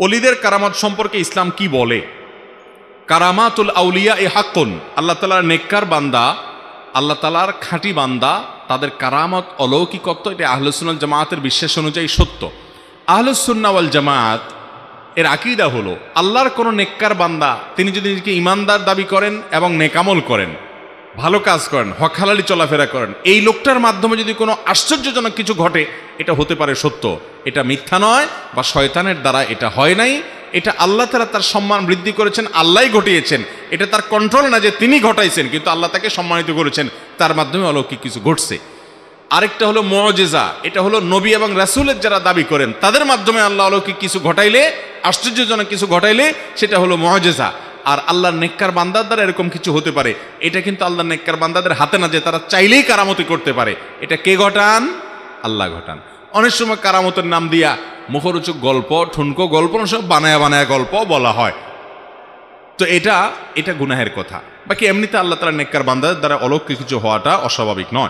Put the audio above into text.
অলিদের কারামাত সম্পর্কে ইসলাম কি বলে? কারামাতুল আউলিয়া এ হাক্কুন। আল্লাহ তালার নেককার বান্দা, আল্লাহ তালার খাঁটি বান্দা, তাদের কারামত অলৌকিকত্ব, এটা আহলুসুন্নাল জামায়াতের বিশ্বাস অনুযায়ী সত্য। আহলুসুন্নাওয়াল জামায়াত, এর আকিদা হলো, আল্লাহর কোনো নেককার বান্দা, তিনি যদি নিজেকে ইমানদার দাবি করেন এবং নেকামল করেন ভালো কাজ করেন, হক হালালি চলাফেরা করেন। এই লোকটার মাধ্যমে যদি কোনো আশ্চর্যজনক কিছু ঘটে, এটা হতে পারে সত্য। এটা মিথ্যা নয় বা শয়তানের দ্বারা এটা হয় নাই। এটা আল্লাহ তারা তার সম্মান বৃদ্ধি করেছেন, আল্লাহই ঘটিয়েছেন। এটা তার কন্ট্রোল না যে তিনি ঘটাইছেন, কিন্তু আল্লাহ তাকে সম্মানিত করেছেন। তার মাধ্যমে অলৌকিক কিছু ঘটছে। আরেকটা হলো মজেজা। এটা হলো নবী এবং রাসুলের যারা দাবি করেন, তাদের মাধ্যমে আল্লাহ অলৌকিক কিছু ঘটাইলে, আশ্চর্যজনক কিছু ঘটাইলে, সেটা হলো মজেজা। আর আল্লাহর নেককার বান্দার দ্বারা এরকম কিছু হতে পারে। এটা কিন্তু আল্লাহর নেককার বান্দাদের হাতে না যে তারা চাইলেই কারামতি করতে পারে। এটা কে ঘটান? আল্লাহ ঘটান। অনেক সময় কারামতের নাম দিয়া মুখরোচক গল্প, ঠুনকো গল্প সব বানায়া বানায়া গল্প বলা হয়। তো এটা এটা গুনাহের কথা। বাকি এমনিতে আল্লাহ তালা নেককার বান্দাদের দ্বারা অলৌকিক কিছু হওয়াটা অস্বাভাবিক নয়।